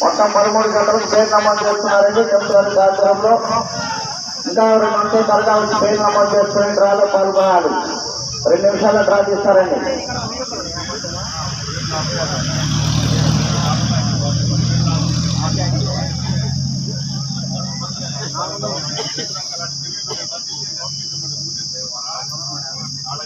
మొత్తం పదమూడు గంటలకు పేరు నమోదు చేస్తున్నారండి చెప్తున్నారు కార్యక్రమంలో ఇంకా రెండు ఉంటే త్వరగా వచ్చి పేరు నమోదు చేసుకుని డ్రాలో పాల్గొనాలి రెండు నిమిషాల్లో డ్రా తీస్తారండి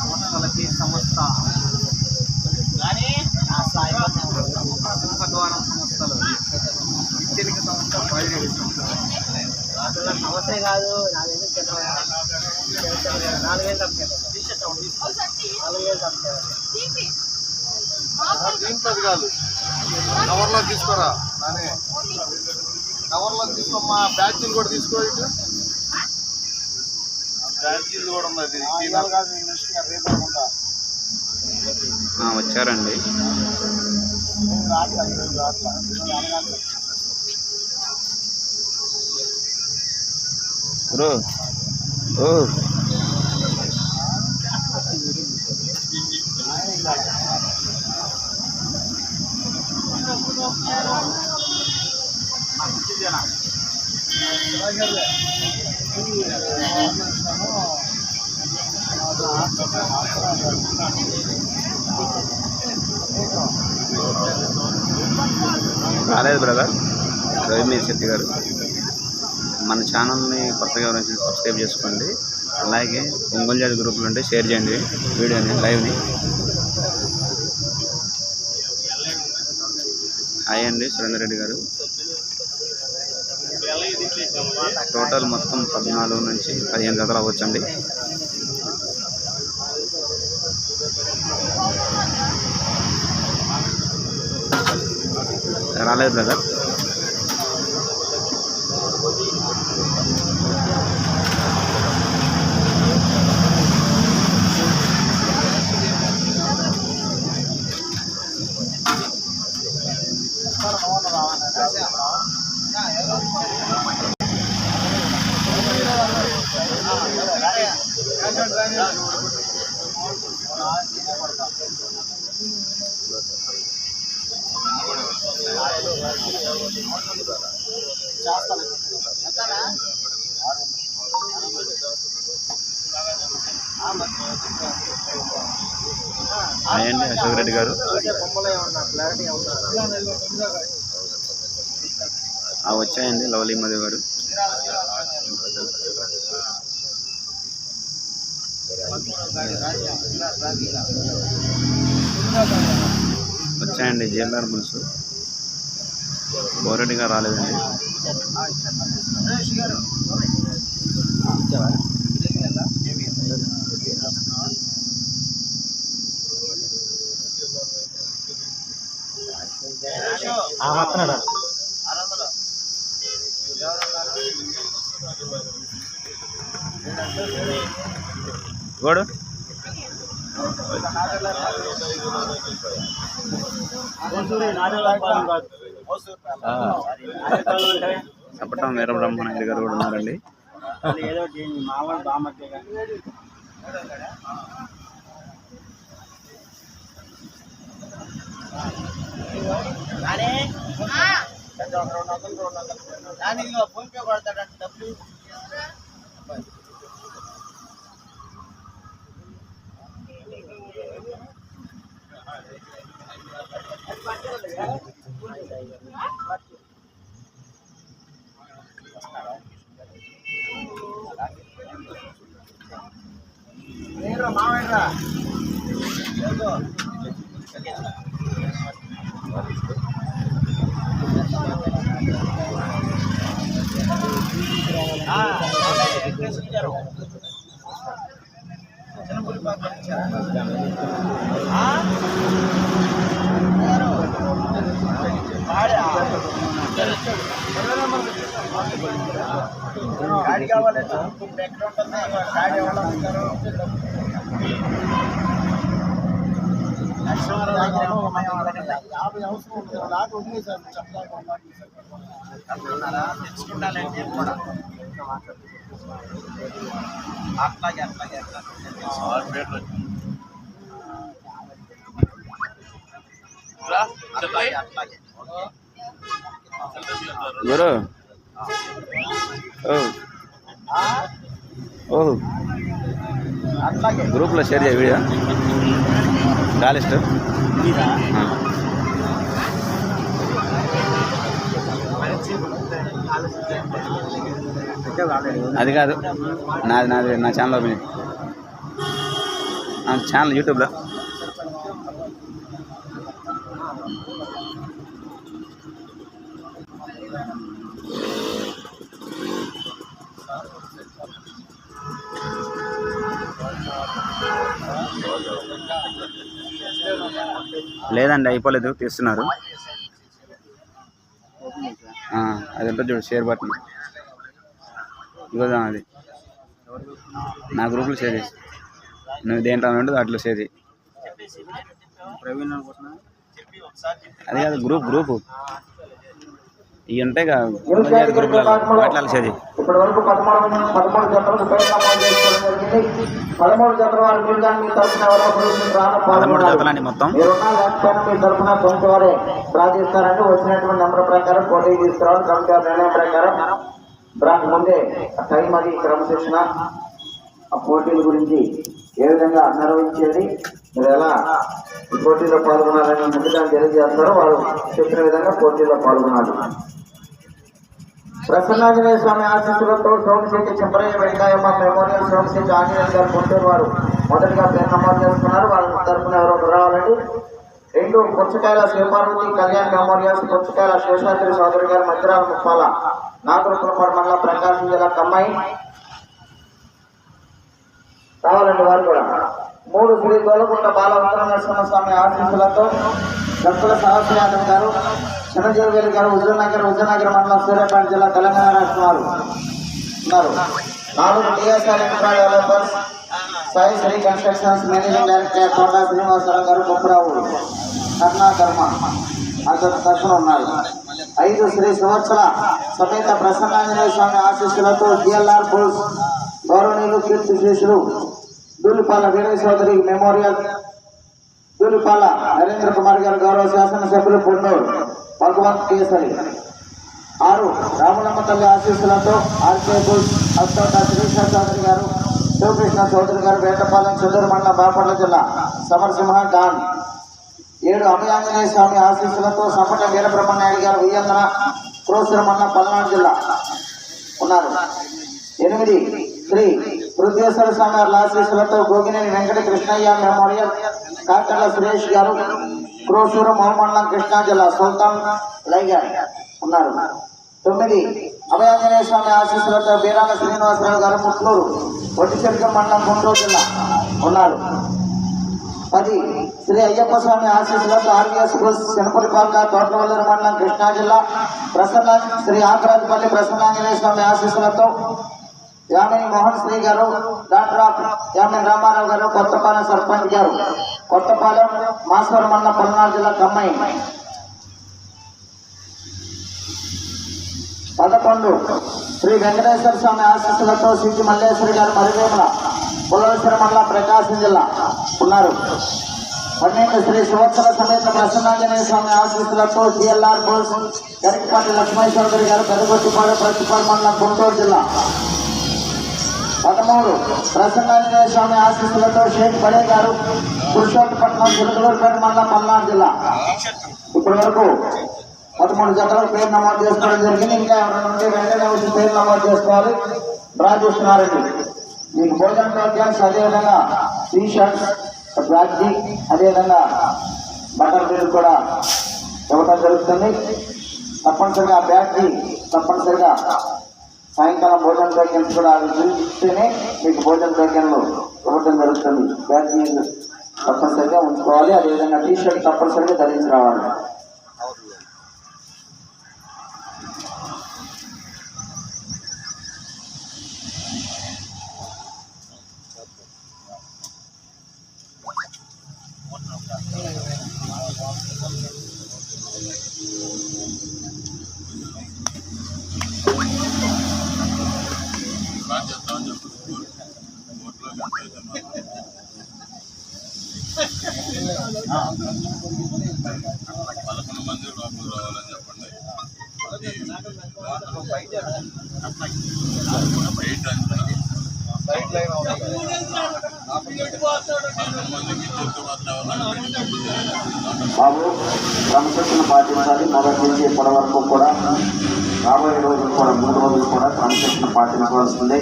సంస్థలకి సంస్థ. ముఖద్వారం సంస్థలు. విద్యలిక సంస్థ బయలుదేరి సంస్థ సమస్య కాదు తప్పలేదు దీంట్లో కాదు. కవర్లో తీసుకోరా. కవర్లో తీసుకోమ్మా బ్యాచ్లు కూడా తీసుకో ఇటు. బ్యాచ్లు కూడా ఉన్నది వచ్చారండి. బ్రో ఓ. రాలేదు బ్రదర్ రవిమీర్ శెట్టి గారు. మన ఛానల్ని కొత్తగా ఎవరైనా సబ్స్క్రైబ్ చేసుకోండి. అలాగే ఒంగోలు జాతి గ్రూపులు ఉంటే షేర్ చేయండి వీడియోని లైవ్ని హాయ్ అండి సురేందర్ రెడ్డి గారు. టోటల్ మొత్తం పద్నాలుగు నుంచి పదిహేను జతలు అవ్వచ్చండి. రాలేదు బ్రదర్ హాయ్ అయ్యండి అశోక్ రెడ్డి గారు. ఆ వచ్చాయండి లవలీ మధు గారు. వచ్చాయండి జేఎల్ఆర్ బుల్స్. బోరెడ్డిగా రాలేదండి. వస్తున్నాడు. గోడు సపటం వీర బ్రహ్మనాయుడు గారు కూడా ఉన్నారండి. ఏదో మామూలు బామ్మకే ఫోన్ పే కొడతాడంటే డబ్బులు గాడి కావాలంటే ఎక్కడ ఉంటుంది గాడి ఎవరు యాభై అవసరం ఉంటుంది నాకు వదిలేసారు చెప్పడానికి ఒక మాట చేశారు. అట్లా ఉన్నారా తెచ్చుకుంటానండి నేను కూడా అట్లాగే అట్లాగే అట్లాగే అట్లాగే అట్లాగే గురు ఓ ఓ అట్లాగే గ్రూప్లో షేర్ చేయ వీడియో. ఆ. అది కాదు. నాది నాది నా ఛానల్ ఓపెన్ చేయి. నా ఛానల్ యూట్యూబ్లో లేదండి అయిపోలేదు తీస్తున్నారు. ఆ, అది ఉంటుంది చూడు షేర్ బటన్ ఇవ్వదా అది. నా గ్రూప్లో షేర్ చేసి. నువ్వు దేంట్లో ఉంటే దాంట్లో షేర్ చేయి. అది కాదు గ్రూప్ గ్రూపు ఇవి ఉంటాయి కదా ఇప్పటి వరకు పదమూడు పదమూడు జతల వారు మీ తరఫున పదమూడు జతలండి మొత్తం. మీరున్నా లేకపోయినా మీ తరఫున సొంత వారే డ్రా చేస్తారంటే వచ్చినటువంటి నెంబర్ ప్రకారం పోటీ తీసుకురావాలి. కమిటీ వారి నిర్ణయం ప్రకారం. డ్రాకి ముందే టైం అది క్రమశిక్షణ ఆ పోటీల గురించి ఏ విధంగా నిర్వహించేది మీరు ఎలా ఈ పోటీలో పాల్గొనాలని ముందుగా తెలియజేస్తారో వారు చెప్పిన విధంగా పోటీలో పాల్గొనాలి. ప్రసన్నాంజనేయ స్వామి ఆశీస్సులతో సోమశెట్టి చింపరయ్య వెంకయ్యమ్మ మెమోరియల్ సోమశెట్టి ఆంజనేయ గారు గుంటూరు వారు మొదటిగా పేరు నమోదు చేసుకున్నారు. వాళ్ళ తరఫున ఎవరో రావాలండి రెండు పుచ్చకాయల శివపార్వతి కళ్యాణ్ మెమోరియల్స్ పుచ్చకాయల శేషాద్రి సోదరి గారు మధ్యరాల ముప్పాల. నాగరపురపాడు మండలం ప్రకాశం జిల్లా కమ్మాయి. రావాలండి వారు కూడా. మూడు శ్రీ గోలకుంట బాలవంతర నరసింహస్వామి ఆశీస్సులతో భక్తుల సహస్ర గారు చిన్నజీవి గారు హుజూర్నగర్ హుజూర్నగర్ మండలం సూర్యాపేట జిల్లా తెలంగాణ రాష్ట్రం వారు ఉన్నారు. నాలుగు TSR infra developers Sai Sri constructions managing director Konda Srinivasarao garu బొప్పరావు కర్ణాకర్మ అతను దర్శనం ఉన్నారు. ఐదు శ్రీ సంవత్సర సమేత ప్రసన్నాంజనేయ స్వామి ఆశీస్సులతో డిఎల్ఆర్ బోస్ గౌరవనీయులు కీర్తి శేషులు దూలిపాల వీరయ్య చౌదరి మెమోరియల్ దూలిపాల నరేంద్ర కుమార్ గారు గౌరవ శాసనసభ్యులు పొన్నూరు భగవాన్ కేసరి. ఆరు రాములమ్మ తల్లి ఆశీస్సులతో ఆర్కే బుల్స్ అత్తోట శ్రీకృష్ణ చౌదరి గారు శివకృష్ణ చౌదరి గారు వేటపాలెం చెదూరు మండలం బాపట్ల జిల్లా సమరసింహ డాన్. ఏడు అభయాంజనేయ స్వామి ఆశీస్సులతో సంపట వీరబ్రహ్మనాయుడు గారు ఉయ్యందన క్రోసర మండలం పల్నాడు జిల్లా ఉన్నారు. ఎనిమిది శ్రీ వృద్ధేశ్వర స్వామి గారి ఆశీస్సులతో గోగినేని వెంకట కృష్ణయ్య మెమోరియల్ కాకర్ల సురేష్ గారు క్రోసూరు మహమండలం కృష్ణా జిల్లా సుల్తాన్ లైగర్ ఉన్నారు. తొమ్మిది అభయాంజనేయ స్వామి ఆశీస్సులతో బీరాల శ్రీనివాసరావు గారు ముట్లూరు ఒట్టిచెరుక మండలం గుంటూరు జిల్లా ఉన్నారు. పది శ్రీ అయ్యప్ప స్వామి ఆశీస్సులతో ఆర్వీఎస్ బస్ శనపరిపాక తోటవల్లూరు మండలం కృష్ణా జిల్లా ప్రసన్న శ్రీ ఆంధ్రాజపల్లి ప్రసన్నాంజనేయ స్వామి ఆశీస్సులతో యామిని మోహన్ శ్రీ గారు డాక్టర్ ఆఫ్ యామిని రామారావు గారు కొత్తపాలెం సర్పంచ్ గారు. కొత్తపాలెం మాస్వర్ మండలం పల్నాడు జిల్లా కమ్మాయి. పదకొండు శ్రీ వెంకటేశ్వర స్వామి ఆశీస్సులతో సిద్ధి మల్లేశ్వరి గారు మరివేముల పుల్లవేశ్వర మండలం ప్రకాశం జిల్లా ఉన్నారు. పన్నెండు శ్రీ సంవత్సర సమేత ప్రసన్నాంజనేయ స్వామి ఆశీస్సులతో జిఎల్ఆర్ బోల్స్ గరికపాటి లక్ష్మీ చౌదరి గారు పెదగొట్టిపాడు ప్రతిపాడు మండలం గుంటూరు జిల్లా. పదమూడు ప్రసన్నాంజనేయ స్వామి ఆశీస్సులతో షేక్ బడే గారు పురుషోత్తపట్నం చిలకలూరుపేట మండలం పల్నాడు జిల్లా. ఇప్పటి వరకు పదమూడు జతలకు పేరు నమోదు చేసుకోవడం జరిగింది. ఇంకా ఎవరి నుండి వెంటనే వచ్చి పేరు నమోదు చేసుకోవాలి. డ్రా చేస్తున్నారండి. మీకు భోజన ప్రోగ్రామ్స్ అదేవిధంగా టీ షర్ట్స్ బ్లాక్జీ అదేవిధంగా బటర్ బిల్ కూడా ఇవ్వడం జరుగుతుంది. తప్పనిసరిగా బ్యాగ్జీ తప్పనిసరిగా సాయంకాలం భోజన ప్యాకెన్స్ కూడా అవి చూస్తేనే మీకు భోజన టోకెన్లు ఇవ్వడం జరుగుతుంది. బ్యాగ్జీ తప్పనిసరిగా ఉంచుకోవాలి అదేవిధంగా టీ షర్ట్ తప్పనిసరిగా ధరించి రావాలి పదకొండు మంది లోపల రావాలని చెప్పండి బయట బాబు క్రమశిక్షణ పాటించాలి. మొదటి నుంచి ఇప్పటి వరకు కూడా రాబోయే రోజులు కూడా మూడు రోజులు కూడా క్రమశిక్షణ పాటించవలసిందే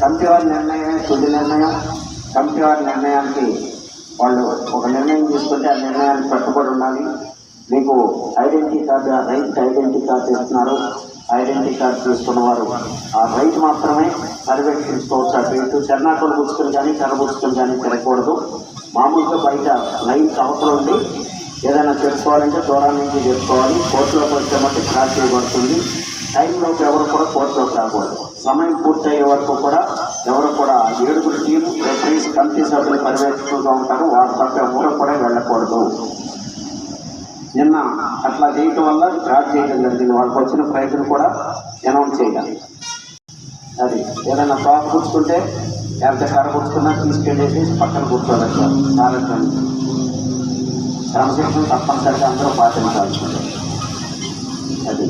కమిటీ వారి నిర్ణయమే తుది నిర్ణయం. కమిటీ వారి నిర్ణయానికి వాళ్ళు ఒక నిర్ణయం తీసుకుంటే ఆ నిర్ణయానికి కట్టుబడి ఉండాలి. మీకు identity card right identity card ఇస్తున్నారు. ఐడెంటిటీ కార్డు తీసుకున్న వారు ఆ రైట్ మాత్రమే పర్యవేక్షించుకోవచ్చు. అటు ఇటు చెన్నాకులు పుచ్చుకొని కానీ కర్రపుచ్చుకొని కానీ తిరగకూడదు మామూలుగా బయట లైన్ అవసరం ఉండి ఏదైనా తెలుసుకోవాలంటే దూరం నుంచి తెలుసుకోవాలి కోర్టులోకి వచ్చే మట్టి క్రాస్ చేయబడుతుంది. టైంలోకి ఎవరు కూడా కోర్టులోకి రాకూడదు. సమయం పూర్తయ్యే వరకు కూడా ఎవరు కూడా ఏడుగురు టీం రెఫరీస్ కమిటీ సభ్యులు పర్యవేక్షిస్తూ ఉంటారు. వారు తప్ప ఎవరు కూడా వెళ్ళకూడదు. నిన్న అట్లా చేయటం వల్ల డ్రాప్ చేయడం జరిగింది. వాళ్ళకి వచ్చిన ప్రైజులు కూడా అనౌన్స్ చేయాలి. అది ఏదైనా ప్రాప్ కూర్చుకుంటే ఎంత కర కూర్చుకున్నా తీసుకెళ్ళేసి పక్కన కూర్చోవచ్చు కార్యక్రమం క్రమశిక్షణ తప్పనిసరిగా అందరూ పాటించాల్సిందే అది.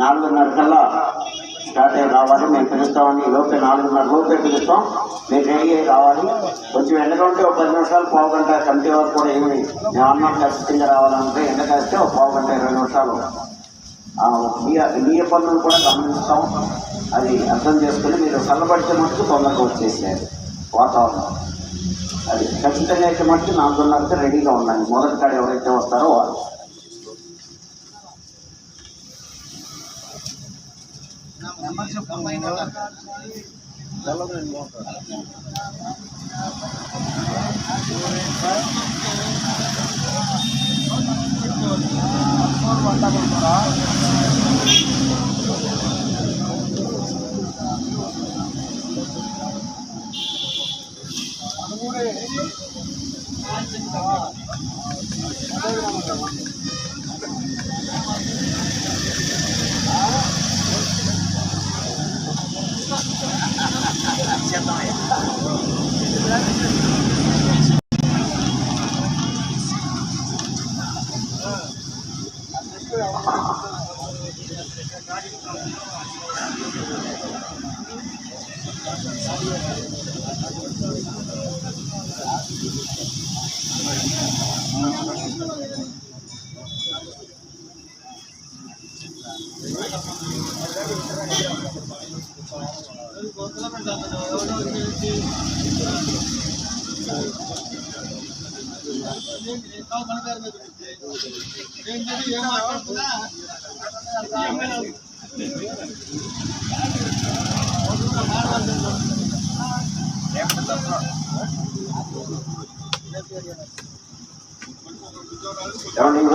నాలుగున్నర కల్లా. స్టార్ట్ అయ్యి రావాలి. మేము పిలుస్తామని ఈ నాలుగున్నర లోపే పిలుస్తాం. మీరు రెడీ అయ్యి రావాలి. కొంచెం ఎండగా ఉంటే ఒక పది నిమిషాలు పావు గంట కమిటీ వరకు కూడా ఏమి మేము అన్నం ఖచ్చితంగా రావాలంటే ఎండ కాస్తే ఒక పావు గంట ఇరవై నిమిషాలు. ఆ, మీ పనులు కూడా గమనిస్తాం. అది అర్థం చేసుకుని మీరు చల్లబడితే మటుకు తొందరగా వచ్చేసేయాలి. వాతావరణం. అది ఖచ్చితంగా అయితే మటుకు నాలుగున్నరకి రెడీగా ఉండాలి. మొదటి కాడ ఎవరైతే వస్తారో వాళ్ళు. ఏమంటే ఈ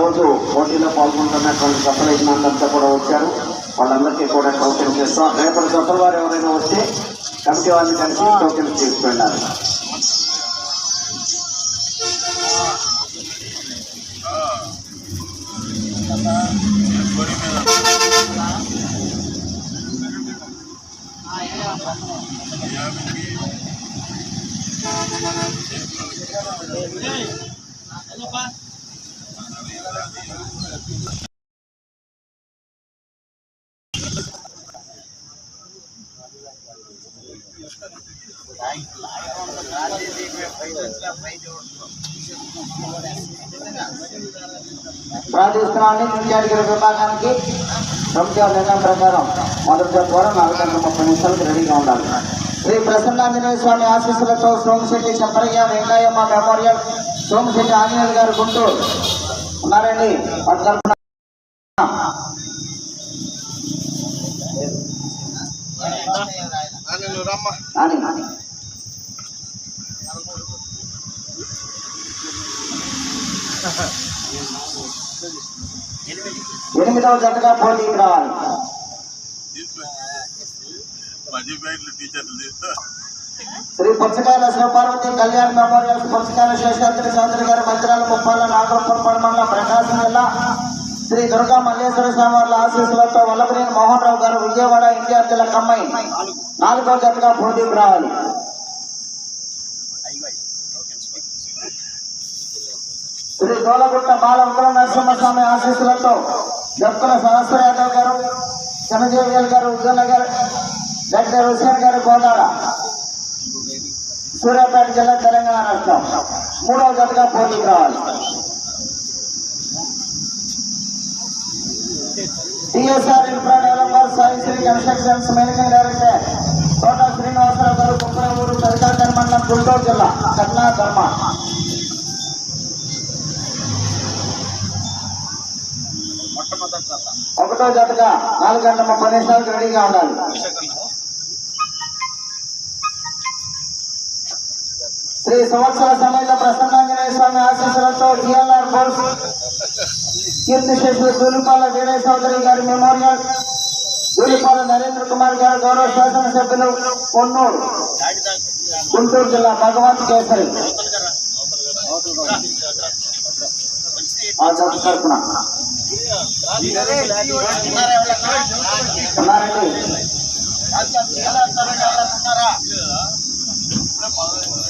రోజు పోటీలో పాల్గొంటున్నటువంటి సఫల యజమానులంతా కూడా వచ్చారు. వాళ్ళందరికీ కూడా టోకెన్స్ చేస్తాం. రేపటి సఫల వారు ఎవరైనా వస్తే కమిటీ వారిని కలిసి టోకెన్స్ తీసుకెళ్ళాలి ప్రార్థిస్తున్నామని విభాగానికి ప్రభుత్వ నిర్ణయం ప్రకారం మొదటి ద్వారా నాలుగు గంటల ముప్పై నిమిషాలకు రెడీగా ఉండాలి శ్రీ ప్రసన్నాంజనేయ స్వామి ఆశీస్సులతో సోమశెట్టి చంపరయ్య వెంకయ్యమ్మ మెమోరియల్ సోమశెట్టి ఆంజనేయులు గారు గుంటూరు ఉన్నారండి వారి తరపున నేను అని ఎనిమిదవ జతగా పోటీకి రావాలి శ్రీ పుచ్చకాయల శివపార్వతి కళ్యాణ్ మెమోరియల్స్ పుచ్చకాయల శేషాద్రి చౌదరి గారి మందిరాల ముప్పాల నాగరపురం మండలం ప్రకాశం జిల్లా శ్రీ దుర్గా మల్లేశ్వర స్వామి వారి ఆశీస్సులతో వల్లభనేని మోహన్ రావు గారు విజయవాడ ఎన్టీఆర్ జిల్లా కమ్మాయి నాలుగో జతగా పోటీకి రావాలి శ్రీ గోలగుట్ట బాల ఉగ్ర నరసింహస్వామి ఆశీస్సులతో దక్కుల సహస్ర యాదవ్ గారు చంద్రదేవియల్ గారు విజయనగర్ డాక్టర్ హుసేన్ గారు కోదాడ సూర్యాపేట జిల్లా తెలంగాణ రాష్ట్రం. మూడవ జతగా పోటీకి రావాలి. TSR infra developer Sai Sri constructions managing director Thota Srinivasarao garu కుక్కరమూరు సరికాకర్ మండలం గుంటూరు జిల్లా కన్నా ధర్మ మొట్టమొదటి జత ఒకటో జతగా నాలుగు గంటల ముప్పై నిమిషాలకు రెడీగా ఉండాలి. శ్రీ సంవత్సర సమయంలో ప్రసన్నాంజనేయ స్వామి ఆశీస్సులతో జిఎల్ఆర్ ఫోర్స్ కీర్తి శేషులు దూలిపాల వీరయ్య చౌదరి గారి మెమోరియల్ దూలిపాల నరేంద్ర కుమార్ గారు గౌరవ శాసనసభ్యులు కొన్నూరు గుంటూరు జిల్లా భగవంత్ కేసరి. ఆ జత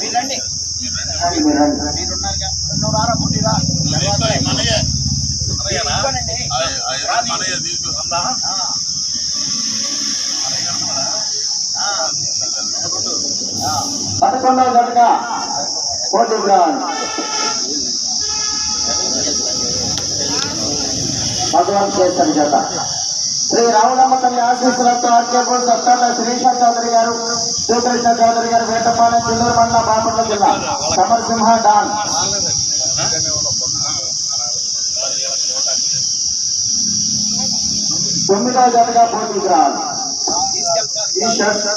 మీరండి మీరున్నారుగా నువ్వు రారా పుట్టిరా తీసుకుందా పదకొండవ జతగా కోటి రావాలి భగవంత్ కేసరి జత. శ్రీ రావులమ్మ తల్లి ఆశీస్సులతో ఆర్కేపూర్ సత్తాల శ్రీష చౌదరి గారు శ్రీకృష్ణ చౌదరి గారు వేటపాలెం చిల్లూరు మండల బాపట్ల జిల్లా. సమరసింహ డాన్. తొమ్మిదవ జతగా పోటీకి రావాలి ఈ షర్ట్.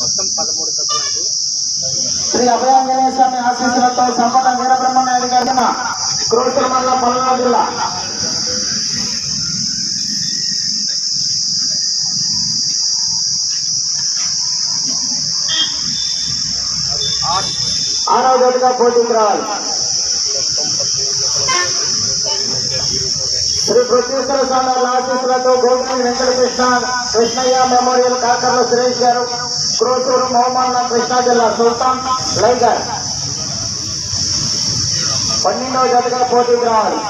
మొత్తం పదమూడు జతలు అండి. శ్రీ అభయాంజనేయ స్వామి ఆశీస్సులతో సంపద వీరబ్రహ్మనాయుడు గారి క్రోసల మండలం పల్నాడు జిల్లా ఆరవ జతగా పోటీకి రావాలి శ్రీ పృథ్వీశ్వర స్వామి వారి ఆశీస్సులతో గోపిని వెంకటకృష్ణ కృష్ణయ్య మెమోరియల్ కాకర్ల సురేష్ గారు క్రోసూరు మొహమ్మద్ కృష్ణా జిల్లా సుల్తాన్ లైగర్ పన్నెండవ జతగా పోటీకి రావాలి.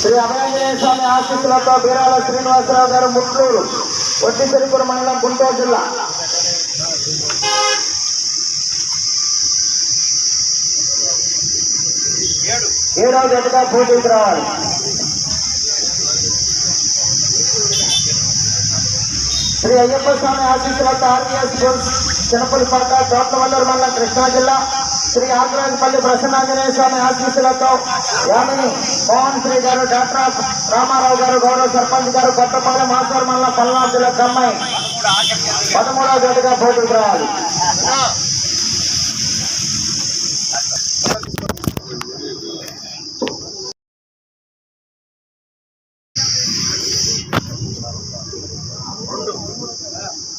శ్రీ అభయాంజనేయ స్వామి ఆశీస్సులతో బీరాల శ్రీనివాసరావు గారు ముట్లూరు వట్టిసరిపురం మండలం గుంటూరు జిల్లా. ఏడవ జతగా పోటీకి రావాలి. శ్రీ అయ్యప్ప స్వామి ఆశీస్సులతో ఆర్టీఎస్ చిన్నపల్లిపాక చోట్లవల్లూరు మండలం కృష్ణా జిల్లా శ్రీ ఆగ్రాజపల్లి ప్రసన్నాంజనేయ స్వామి ఆశీస్సులతో యామిని మోహన్ శ్రీ గారు డాక్టర్ రామారావు గారు గౌరవ సర్పంచ్ గారు కొత్తపాలెం మాస్టర్ మండలం పల్నాడు జిల్లా కమ్మాయి పదమూడవ జతగా పోటీకి రావాలి.